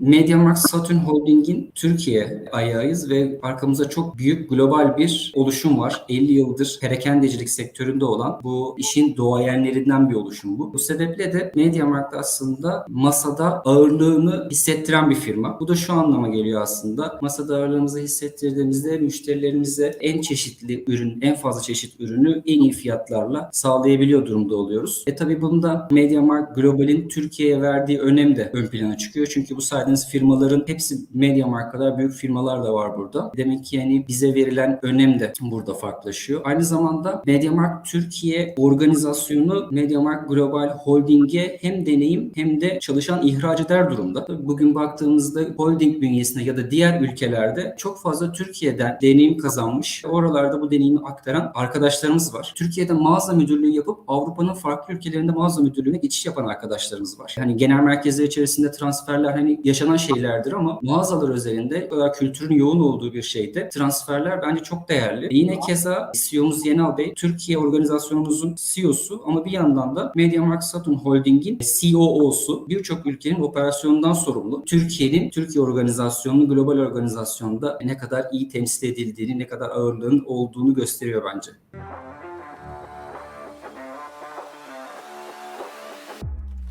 MediaMarkt Saturn Holding'in Türkiye ayağıyız ve arkamızda çok büyük global bir oluşum var. 50 yıldır perakendecilik sektöründe olan bu işin doğayenlerinden bir oluşum bu. Bu sebeple de MediaMarkt aslında masada ağırlığını hissettiren bir firma. Bu da şu anlama geliyor aslında. Masada ağırlığımızı hissettirdiğimizde müşterilerimize en çeşitli ürün, en fazla çeşit ürünü en iyi fiyatlarla sağlayabiliyor durumda oluyoruz. E tabi bunda MediaMarkt Global'in Türkiye'ye verdiği önem de ön plana çıkıyor. Çünkü bu saydığınız firmaların hepsi MediaMarkt kadar büyük firmalar da var burada. Demek ki yani bize verilen önem de burada farklılaşıyor. Aynı zamanda MediaMarkt Türkiye organizasyonu MediaMarkt Global Holding'e hem deneyim hem de çalışan ihraç eder durumda. Bugün baktığımızda holding bünyesinde ya da diğer ülkelerde çok fazla Türkiye'den deneyim kazanmış. Oralarda bu deneyimi aktaran arkadaşlarımız var. Türkiye'de mağaza müdürlüğü yapıp Avrupa'nın farklı ülkelerinde mağaza müdürlüğüne geçiş yapan arkadaşlarımız var. Hani genel merkezler içerisinde transferler hani yaşanan şeylerdir ama mağazalar özelinde bu kadar kültürün yoğun olduğu bir şeyde transferler bence çok değerli. E yine keza CEO'muz Yenal Bey Türkiye organizasyonumuzun CEO'su ama bir yandan da MediaMarkt Saturn Holding'in COO'su. Birçok ülkenin operasyonundan sorumlu. Türkiye'nin Türkiye organizasyonunu global organizasyonda ne kadar iyi temsil edildiğini, ne kadar ağırlığın olduğunu gösteriyor bence.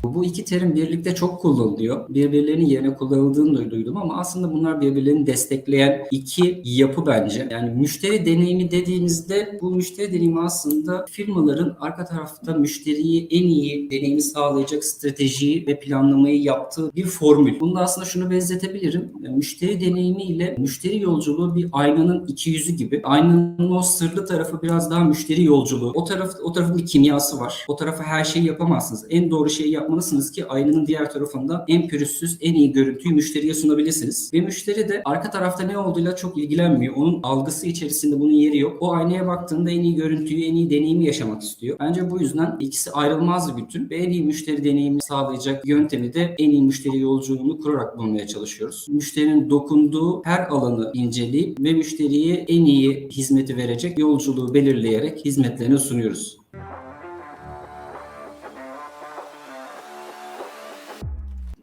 Bu iki terim birlikte çok kullanılıyor. Birbirlerinin yerine kullanıldığını duydum ama aslında bunlar birbirlerini destekleyen iki yapı bence. Yani müşteri deneyimi dediğimizde bu müşteri deneyimi aslında firmaların arka tarafta müşteriyi en iyi deneyimi sağlayacak stratejiyi ve planlamayı yaptığı bir formül. Bunu da aslında şunu benzetebilirim. Yani Müşteri deneyimi ile müşteri yolculuğu bir aynanın iki yüzü gibi. Aynanın o sırlı tarafı biraz daha müşteri yolculuğu. O taraf o tarafın bir kimyası var. O tarafa her şeyi yapamazsınız. En doğru şeyi yapmalısınız ki aynanın diğer tarafında en pürüzsüz, en iyi görüntüyü müşteriye sunabilirsiniz. Ve müşteri de arka tarafta ne olduğuyla çok ilgilenmiyor. Onun algısı içerisinde bunun yeri yok. O aynaya baktığında en iyi görüntüyü, en iyi deneyimi yaşamak istiyor. Bence bu yüzden ikisi ayrılmaz bir bütün ve en iyi müşteri deneyimi sağlayacak yöntemi de en iyi müşteri yolculuğunu kurarak bulmaya çalışıyoruz. Müşterinin dokunduğu her alanı inceleyip ve müşteriye en iyi hizmeti verecek yolculuğu belirleyerek hizmetlerini sunuyoruz.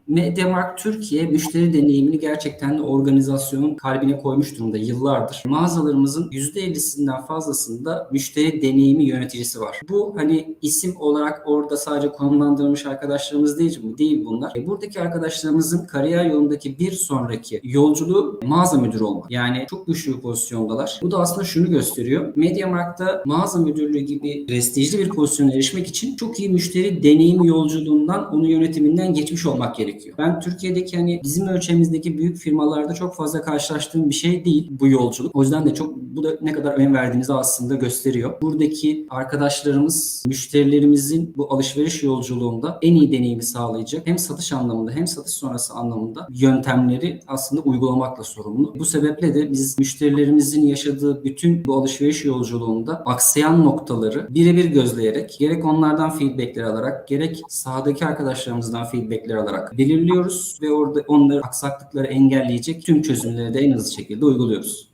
MediaMarkt Türkiye müşteri deneyimini gerçekten de organizasyonun kalbine koymuş durumda yıllardır. Mağazalarımızın %50'sinden fazlasında müşteri deneyimi yöneticisi var. Bu hani isim olarak orada sadece konumlandırılmış arkadaşlarımız değil, değil bunlar. E, Buradaki arkadaşlarımızın kariyer yolundaki bir sonraki yolculuğu mağaza müdürü olmak. Yani çok güçlü bir pozisyondalar. Bu da aslında şunu gösteriyor. MediaMarkt'ta mağaza müdürlüğü gibi prestijli bir pozisyona erişmek için çok iyi müşteri deneyimi yolculuğundan, onun yönetiminden geçmiş olmak gerekiyor. Ben Türkiye'deki hani bizim ölçeğimizdeki büyük firmalarda çok fazla karşılaştığım bir şey değil bu yolculuk. O yüzden de çok bu da ne kadar önem verdiğimizi aslında gösteriyor. Buradaki arkadaşlarımız, müşterilerimizin bu alışveriş yolculuğunda en iyi deneyimi sağlayacak hem satış anlamında hem satış sonrası anlamında yöntemleri aslında uygulamakla sorumlu. Bu sebeple de biz müşterilerimizin yaşadığı bütün bu alışveriş yolculuğunda aksayan noktaları birebir gözleyerek gerek onlardan feedbackler alarak gerek sahadaki arkadaşlarımızdan feedbackler alarak belirliyoruz ve orada onları aksaklıkları engelleyecek tüm çözümleri de en hızlı şekilde uyguluyoruz.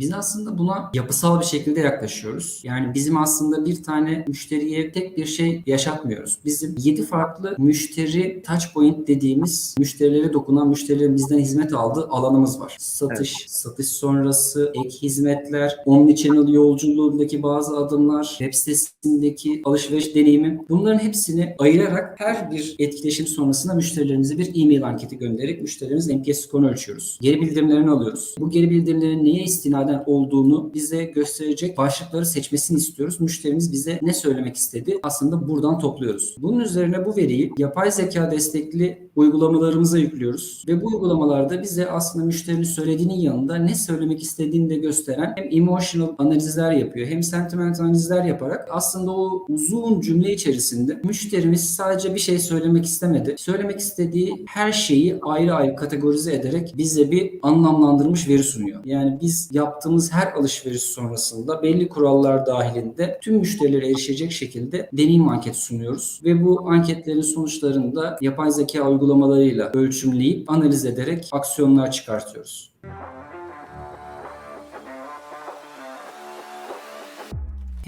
Biz aslında buna yapısal bir şekilde yaklaşıyoruz. Yani bizim aslında bir tane müşteriye tek bir şey yaşatmıyoruz. Bizim 7 farklı müşteri touch point dediğimiz müşterilere dokunan müşterilerimizden hizmet aldığı alanımız var. Satış, satış sonrası, ek hizmetler, omnichannel yolculuğundaki bazı adımlar, web sitesindeki alışveriş deneyimi. Bunların hepsini ayırarak her bir etkileşim sonrasında müşterilerimize bir e-mail anketi göndererek müşterilerimiz NPS skorunu ölçüyoruz. Geri bildirimlerini alıyoruz. Bu geri bildirimlerin neye istinaden olduğunu bize gösterecek başlıkları seçmesini istiyoruz. Müşterimiz bize ne söylemek istedi aslında buradan topluyoruz. Bunun üzerine bu veriyi yapay zeka destekli uygulamalarımıza yüklüyoruz ve bu uygulamalarda bize aslında müşterinin söylediğinin yanında ne söylemek istediğini de gösteren hem emotional analizler yapıyor hem sentiment analizler yaparak aslında o uzun cümle içerisinde müşterimiz sadece bir şey söylemek istemedi. Söylemek istediği her şeyi ayrı ayrı kategorize ederek bize bir anlamlandırmış veri sunuyor. Yani biz yaptığımız her alışveriş sonrasında belli kurallar dahilinde tüm müşterilere erişecek şekilde deneyim anketi sunuyoruz ve bu anketlerin sonuçlarını da yapay zeka uygulamalarıyla ölçümleyip analiz ederek aksiyonlar çıkartıyoruz.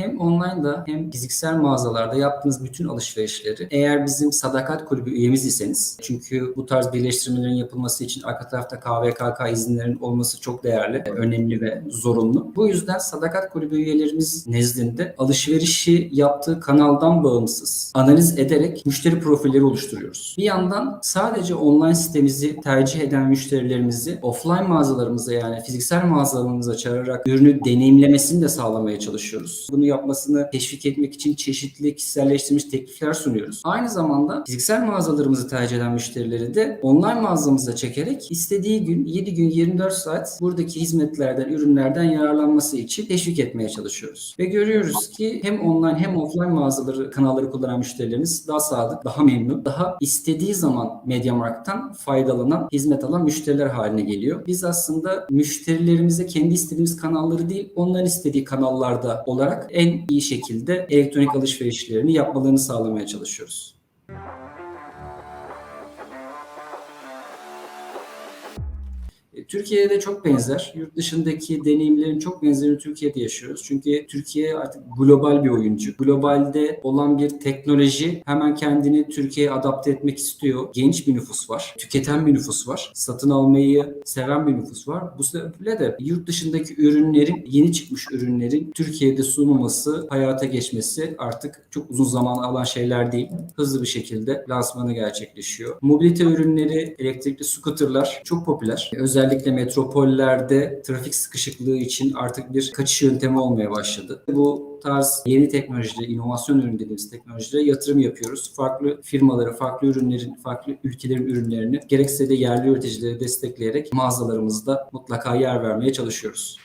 Hem online'da hem fiziksel mağazalarda yaptığınız bütün alışverişleri eğer bizim Sadakat Kulübü üyemiz iseniz çünkü bu tarz birleştirmelerin yapılması için arka tarafta KVKK izinlerin olması çok değerli, önemli ve zorunlu. Bu yüzden Sadakat Kulübü üyelerimiz nezdinde alışverişi yaptığı kanaldan bağımsız analiz ederek müşteri profilleri oluşturuyoruz. Bir yandan sadece online sitemizi tercih eden müşterilerimizi offline mağazalarımıza yani fiziksel mağazalarımıza çağırarak ürünü deneyimlemesini de sağlamaya çalışıyoruz. Bunu yapmasını teşvik etmek için çeşitli kişiselleştirilmiş teklifler sunuyoruz. Aynı zamanda fiziksel mağazalarımızı tercih eden müşterileri de online mağazamıza çekerek istediği gün 7 gün 24 saat buradaki hizmetlerden, ürünlerden yararlanması için teşvik etmeye çalışıyoruz. Ve görüyoruz ki hem online hem offline mağazaları kanalları kullanan müşterilerimiz daha sadık, daha memnun, daha istediği zaman MediaMarkt'tan faydalanan, hizmet alan müşteriler haline geliyor. Biz aslında müşterilerimize kendi istediğimiz kanalları değil, onların istediği kanallarda olarak en iyi şekilde elektronik alışverişlerini yapmalarını sağlamaya çalışıyoruz. Türkiye'de çok benzer. Yurt dışındaki deneyimlerin çok benzerini Türkiye'de yaşıyoruz. Çünkü Türkiye artık global bir oyuncu. Globalde olan bir teknoloji hemen kendini Türkiye'ye adapte etmek istiyor. Genç bir nüfus var. Tüketen bir nüfus var. Satın almayı seven bir nüfus var. Bu sebeple de yurt dışındaki ürünlerin, yeni çıkmış ürünlerin Türkiye'de sunulması, hayata geçmesi artık çok uzun zaman alan şeyler değil. Hızlı bir şekilde lansmanı gerçekleşiyor. Mobilite ürünleri, elektrikli scooterlar çok popüler. Özellikle metropollerde trafik sıkışıklığı için artık bir kaçış yöntemi olmaya başladı. Bu tarz yeni teknolojilere, inovasyon ürün dediğimiz teknolojilere yatırım yapıyoruz. Farklı firmaları, farklı ürünlerin, farklı ülkelerin ürünlerini gerekse de yerli üreticileri destekleyerek mağazalarımızda mutlaka yer vermeye çalışıyoruz.